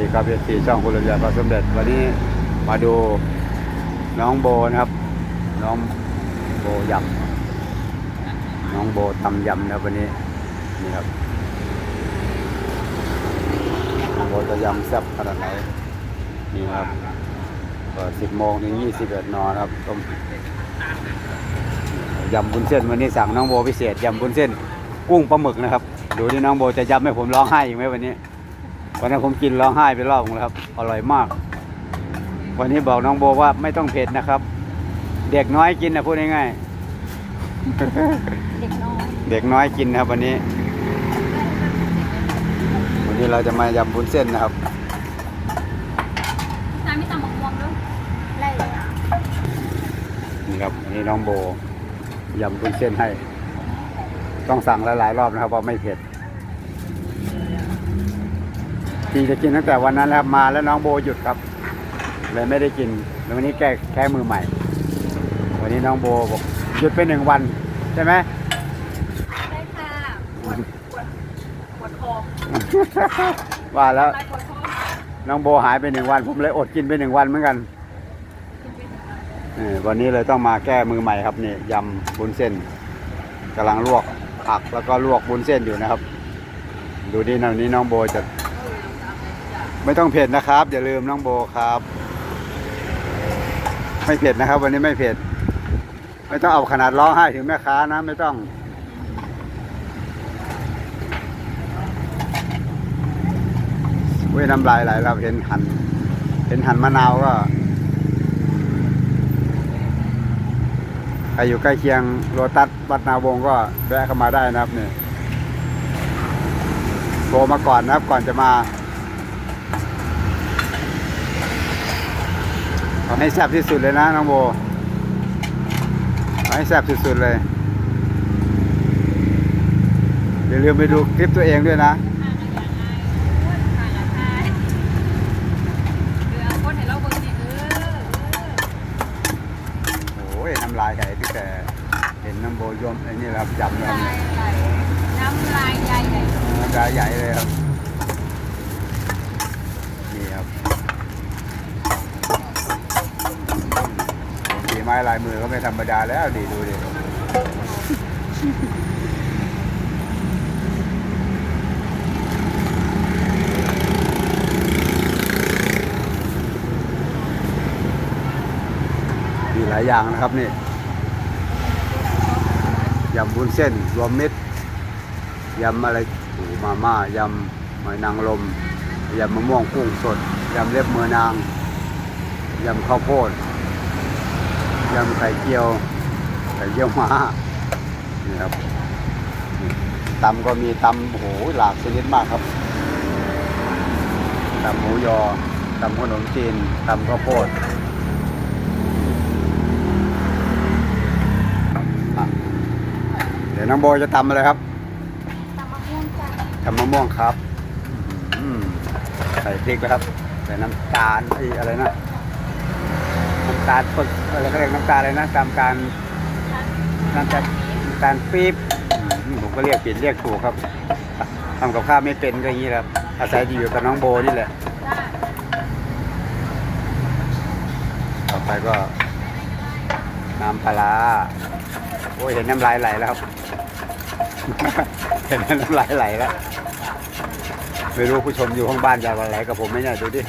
ดีครับเอซีช่องคุณลำยาพระสมเด็จวันนี้มาดูน้องโบนะครับ น้องโบยำน้องโบตำยำนะครับวันนี้นี่ครับน้องโบจะยำแซ่บขนาดไหนนี่ครับเปิดสิบโมงถึงยี่สิบเอ็ดนอนครับต้มยำบุญเส้นวันนี้สั่งน้องโบพิเศษยำบุญเส้นกุ้งปลาหมึกนะครับดูที่น้องโบจะยำให้ผมร้องไห้อีกไหมวันนี้ วันนั้นผมกินร้องไห้ไปรอบนึงแล้วครับ อร่อยมาก วันนี้บอกน้องโบว่าไม่ต้องเผ็ดนะครับ เด็กน้อยกินนะพูดง่ายเด็กน้อยๆเด็กน้อยกินนะครับ วันนี้ วันนี้เราจะมายำบุญเส้นนะครับน้ำไม่ตำบักม่วงด้วยไรนี่ครับวันนี้น้องโบยำบุญเส้นให้ ต้องสั่งหลายๆรอบนะครับว่าไม่เผ็ด จริงจะกินตั้งแต่วันนั้นแล้วครับมาแล้วน้องโบหยุดครับ เลยไม่ได้กินแล้ววันนี้แก้แค่มือใหม่ วันนี้น้องโบบอกหยุดไปหนึ่งวัน ใช่ไหมได้ค่ะปวดปวดปวดคอว่าแล้วไปปวดคอน้องโบหายไปหนึ่งวัน ผมเลยอดกินไปหนึ่งวันเหมือนกันเออวันนี้เลยต้องมาแก้มือใหม่ครับนี่ยำบุญเส้นกำลังลวกผักแล้วก็ลวกบุญเส้นอยู่นะครับ ดูดินะวันนี้น้องโบจะ ไม่ต้องเผ็ดนะครับ อย่าลืมน้องโบครับ ไม่เผ็ดนะครับ วันนี้ไม่เผ็ด ไม่ต้องเอาขนาดร้องไห้ถึงแม่ค้านะ ไม่ต้องเว้ยน้ำลายไหลเราเห็นหัน เห็นหันมะนาวก็ใครอยู่ใกล้เคียงโรตัสวัดนาวงศ์ก็แวะเข้ามาได้นะครับเนี่ยโทรมาก่อนนะครับก่อนจะมาเอา ให้แซ่บที่สุดเลยนะน้องโบเอาให้แซ่บสุดๆเลยอย่าลืมไปดูคลิปตัวเองด้วยนะห่างกันอย่างไรอ้วนห่างกันทายเรือคนเห็นเราเบิ่งนี่เออเออโอ้ยน้ำลายไหลตั้งแต่เห็นน้ำโบยมไอ้นี่แหละครับจำน้ำได้ลายไหลน้ำลายใหญ่ใหญ่น้ำลายใหญ่เลยครับ นี่ครับฝีไม้ลายมือก็ไม่ธรรมดาแล้วดีดูดิมีหลายอย่างนะครับนี่ยำบุญเส้นรวมมิตรยำอะไรหูมาม่ายำหอยนางรมยำมะม่วงกุ้งสดยำเล็บมือนางยำข้าวโพด ยำไข่เจียว ไข่เจียวม้านี่ครับนี่ตำก็มีตำโอ้โหหลากชนิดมากครับตำหมูยอตำขนมจีนตำข้าวโพดอะเดี๋ยวน้องโบจะตำอะไรครับตำมะม่วงจ้ะทำมะม่วงครับอืมใส่พริกนะครับ ใส่น้ำตาลไอ้อะไรนะ น้ำตาลปึกอะไรก็เรียกน้ำตาลอะไรนะตามการน้ำตาลน้ำตาลปี๊บผมก็เรียกผิดเรียกถูกครับทำกับข้าวไม่เป็นก็อย่างนี้แหละครับอาศัยอยู่กับน้องโบนี่แหละต่อไปก็น้ำปลาโอ้ยเห็นน้ำลายไหลแล้วครับเห็นน้ำลายไหลแล้วไม่รู้ผู้ชมอยู่ห้องบ้านจะอะไรกับผมไหมเนี่ยดูดิ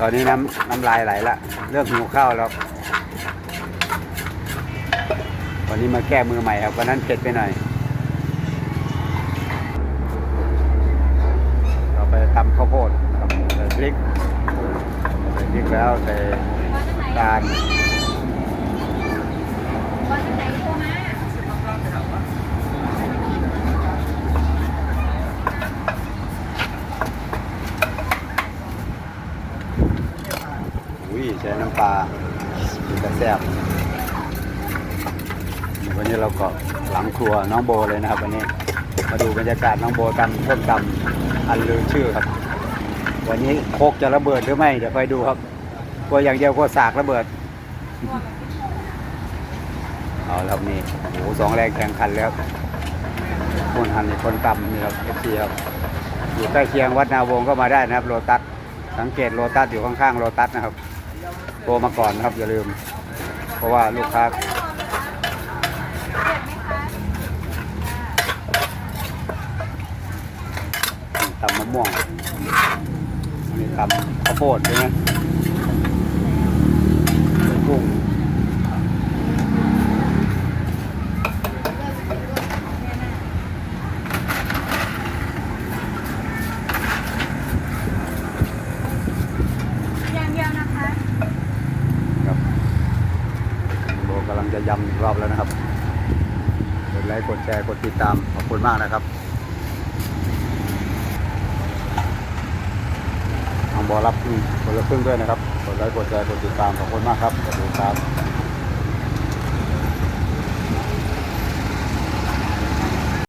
ตอนนี้น้ำน้ำลายไหลละ เริ่มหิวข้าวแล้ววันนี้มาแก้มือใหม่ครับวันนั้นเผ็ดไปหน่อยเราไปตำข้าวโพดครับใส่พริกใส่พริกแล้วใส่กาจะไหนตาล ว่าจะไหนตัวมา อุ้ยใช้ น้ำปลาเป็นกระแซบวันนี้เราก็หลังครัวน้องโบเลยนะครับ วันนี้มาดูบรรยากาศน้องโบตำต้มตำอันลือชื่อครับ วันนี้โคกจะระเบิดหรือไม่เดี๋ยวไปดูครับกลัวอย่างเดียวกลัวสากระเบิดเอาแล้วนี่โอ้โหสองแรงแข่งขันแล้วคนหันคนตำนี่ครับเอฟซีครับอยู่ใกล้เคียงวัดนาวงก็มาได้นะครับ โลตัสสังเกตโลตัสอยู่ข้างๆโลตัสนะครับ โทรมาก่อนนะครับอย่าลืม เพราะว่าลูกค้าตำมะม่วงนี่ตำข้าวโพดใช่ไหมกุ้ง อย่างเดียวนะคะ ครับโบกำลัง จะยำอีกรอบแล้วนะครับ กดไลค์ กดแชร์ กดติดตาม ขอบคุณมากนะครับทางบอรับคนละครึ่งด้วยนะครับ กดไลค์ กดแชร์ กดติดตาม ขอบคุณมากครับ ขอบคุณครับ